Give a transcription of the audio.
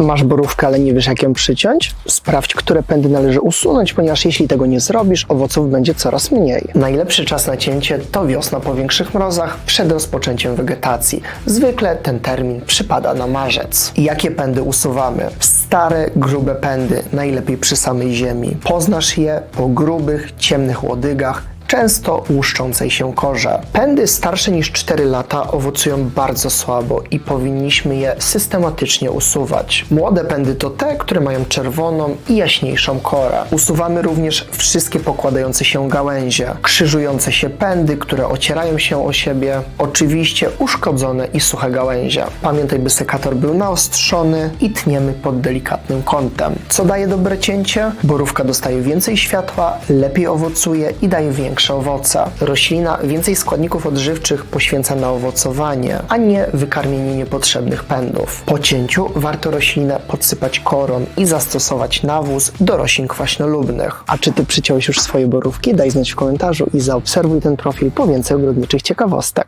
Masz borówkę, ale nie wiesz jak ją przyciąć? Sprawdź, które pędy należy usunąć, ponieważ jeśli tego nie zrobisz, owoców będzie coraz mniej. Najlepszy czas na cięcie to wiosna po większych mrozach przed rozpoczęciem wegetacji. Zwykle ten termin przypada na marzec. Jakie pędy usuwamy? Stare, grube pędy, najlepiej przy samej ziemi. Poznasz je po grubych, ciemnych łodygach, często łuszczącej się korze. Pędy starsze niż 4 lata owocują bardzo słabo i powinniśmy je systematycznie usuwać. Młode pędy to te, które mają czerwoną i jaśniejszą korę. Usuwamy również wszystkie pokładające się gałęzie, krzyżujące się pędy, które ocierają się o siebie, oczywiście uszkodzone i suche gałęzie. Pamiętaj, by sekator był naostrzony i tniemy pod delikatnym kątem. Co daje dobre cięcie? Borówka dostaje więcej światła, lepiej owocuje i daje większe owoce. Roślina więcej składników odżywczych poświęca na owocowanie, a nie wykarmienie niepotrzebnych pędów. Po cięciu warto roślinę podsypać korą i zastosować nawóz do roślin kwaśnolubnych. A czy ty przyciąłeś już swoje borówki? Daj znać w komentarzu i zaobserwuj ten profil po więcej ogrodniczych ciekawostek.